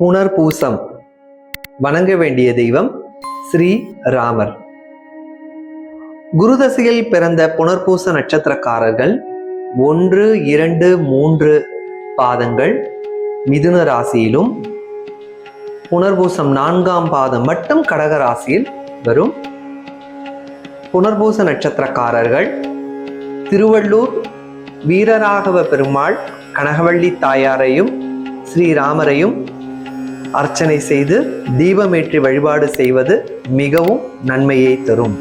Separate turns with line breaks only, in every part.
புனர்பூசம். வணங்க வேண்டிய தெய்வம் ஸ்ரீ ராமர். குருதசையில் பிறந்த புனர்பூச நட்சத்திரக்காரர்கள் ஒன்று இரண்டு மூன்று பாதங்கள் மிதுன ராசியிலும் புனர்பூசம் நான்காம் பாதம் மட்டும் கடக ராசியில் வரும். புனர்பூச நட்சத்திரக்காரர்கள் திருவள்ளூர் வீரராகவ பெருமாள் கனகவள்ளி தாயாரையும் ஸ்ரீராமரையும் அர்ச்சனை செய்து தீபமேற்றி வழிபாடு செய்வது மிகவும் நன்மையை தரும்.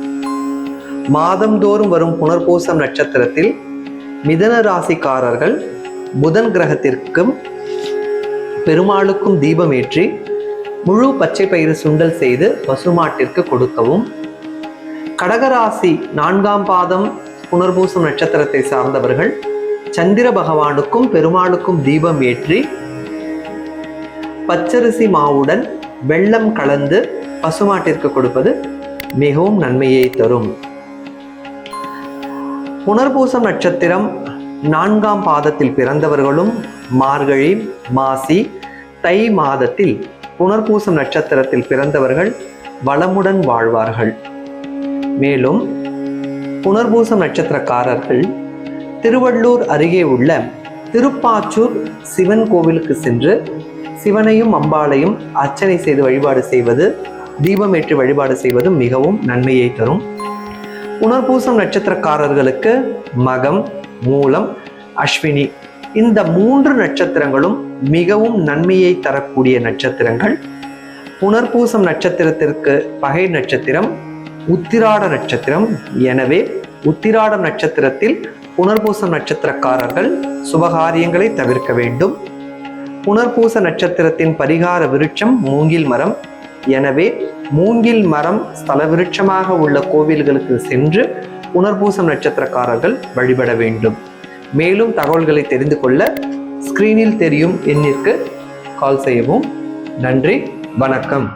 மாதந்தோறும் வரும் புனர்பூசம் நட்சத்திரத்தில் மிதன ராசிக்காரர்கள் புதன் கிரகத்திற்கும் பெருமாளுக்கும் தீபமேற்றி முழு பச்சை பயிறு சுண்டல் செய்து பசுமாட்டிற்கு கொடுக்கவும். கடகராசி நான்காம் பாதம் புனர்பூசம் நட்சத்திரத்தை சார்ந்தவர்கள் சந்திர பகவானுக்கும் பெருமாளுக்கும் தீபம் ஏற்றி பச்சரிசி மாவுடன் வெள்ளம் கலந்து பசுமாட்டிற்கு கொடுப்பது மிகவும் நன்மையை தரும். புனர்பூசம் நட்சத்திரம் நான்காம் பாதத்தில் பிறந்தவர்களும் மார்கழி மாசி தை மாதத்தில் புனர்பூசம் நட்சத்திரத்தில் பிறந்தவர்கள் வளமுடன் வாழ்வார்கள். மேலும் புனர்பூசம் நட்சத்திரக்காரர்கள் திருவள்ளூர் அருகே உள்ள திருப்பாச்சூர் சிவன் கோவிலுக்கு சென்று சிவனையும் அம்பாளையும் அர்ச்சனை செய்து வழிபாடு செய்வது தீபமேற்றி வழிபாடு செய்வது மிகவும் நன்மையை தரும். புனர்பூசம் நட்சத்திரக்காரர்களுக்கு மகம் மூலம் அஸ்வினி இந்த மூன்று நட்சத்திரங்களும் மிகவும் நன்மையை தரக்கூடிய நட்சத்திரங்கள். புனர்பூசம் நட்சத்திரத்திற்கு பகை நட்சத்திரம் உத்திராட நட்சத்திரம். எனவே உத்திராட நட்சத்திரத்தில் புனர்பூசம் நட்சத்திரக்காரர்கள் சுபகாரியங்களை தவிர்க்க வேண்டும். புனர்பூச நட்சத்திரத்தின் பரிகார விருட்சம் மூங்கில் மரம். எனவே மூங்கில் மரம் ஸ்தல விருட்சமாக உள்ள கோவில்களுக்கு சென்று புனர்பூசம் நட்சத்திரக்காரர்கள் வழிபட வேண்டும். மேலும் தகவல்களை தெரிந்து கொள்ள ஸ்கிரீனில் தெரியும் எண்ணிற்கு கால் செய்யவும். நன்றி வணக்கம்.